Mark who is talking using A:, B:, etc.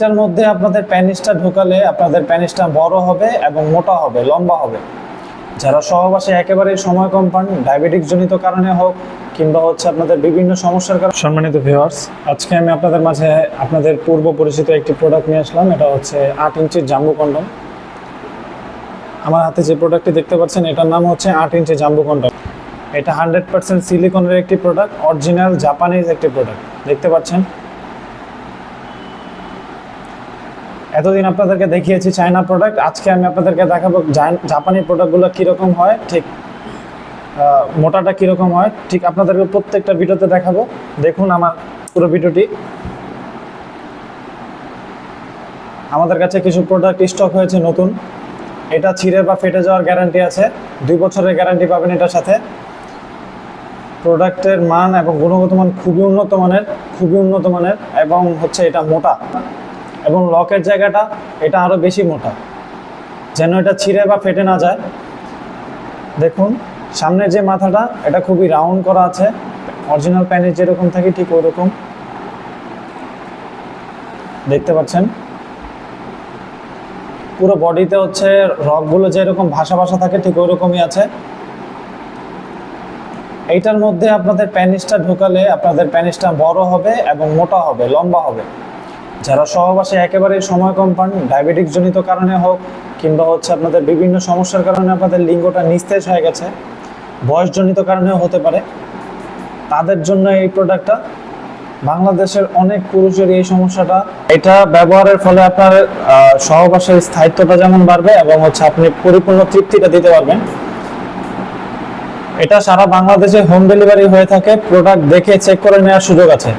A: এটার মধ্যে আপনাদের প্যানিসটা ঢোকালে আপনাদের প্যানিসটা বড় হবে এবং মোটা হবে, লম্বা হবে। যারা সহবাসে একেবারেই সময় কম পান, ডায়াবেটিক জনিত কারণে হোক কিংবা হচ্ছে আপনাদের বিভিন্ন সমস্যার কারণে সম্মানিত ভিউয়ার্স আজকে আমি আপনাদের মাঝে আপনাদের পূর্ব পরিচিত একটি প্রোডাক্ট নিয়ে আসলাম। এটা হচ্ছে আট ইঞ্চির জাম্বু কন্ডম। আমার হাতে যে প্রোডাক্টটি দেখতে পাচ্ছেন, এটার নাম হচ্ছে আট ইঞ্চি জাম্বু কন্ডম। এটা হান্ড্রেড পার্সেন্ট সিলিকনের একটি প্রোডাক্ট অরিজিনাল জাপানিজ একটি প্রোডাক্ট দেখতে পাচ্ছেন? এতদিন আপনাদেরকে দেখিয়েছি চায়না প্রোডাক্ট আজকে আমি আপনাদেরকে দেখাবো জাপানি প্রোডাক্টগুলো কীরকম হয়, ঠিক মোটাটা কীরকম হয়, ঠিক আপনাদেরকে প্রত্যেকটা ভিডিওতে দেখাবো। দেখুন আমার পুরো ভিডিওটি। আমাদের কাছে কিছু প্রোডাক্ট স্টক হয়েছে নতুন। এটা ছিঁড়ে বা ফেটে যাওয়ার গ্যারান্টি আছে। দুই বছরের গ্যারান্টি পাবেন এটার সাথে। প্রোডাক্টের মান এবং গুণগত মান খুবই উন্নত মানের, খুবই উন্নত মানের এবং হচ্ছে এটা মোটা। এবং লকের জায়গাটা এটা আরও বেশি মোটা। যেন এটা ছিঁড়ে বা ফেটে না যায়। দেখুন সামনের যে মাথাটা, এটা খুবই রাউন্ড করা আছে। অরিজিনাল প্যানে যেরকম থাকে, ঠিক ওরকম দেখতে পাচ্ছেন? পুরো বডিতে হচ্ছে রকগুলো যেরকম ভাষা ভাষা থাকে, ঠিক ওইরকমই আছে। এইটার মধ্যে আপনাদের প্যানিসটা ঢোকালে আপনাদের প্যানিসটা বড় হবে এবং মোটা হবে, লম্বা হবে। যারা সহবাসে একেবারেই সময় কম পান ডায়াবেটিক জনিত কারণে হোক, কিংবা হচ্ছে আপনাদের বিভিন্ন সমস্যার কারণে আপনাদের লিঙ্গটা নিস্তেজ হয়ে গেছে, বয়সজনিত কারণেও হতে পারে, তাদের জন্য এই প্রোডাক্টটা বাংলাদেশের অনেক পুরুষের এই সমস্যাটা। এটা ব্যবহারের ফলে আপনার সহবাসের স্থায়িত্বটা যেমন বাড়বে এবং হচ্ছে আপনি পরিপূর্ণ তৃপ্তিটা দিতে পারবেন। এটা সারা বাংলাদেশে হোম ডেলিভারি হয়ে থাকে প্রোডাক্ট দেখে চেক করে নেওয়ার সুযোগ আছে।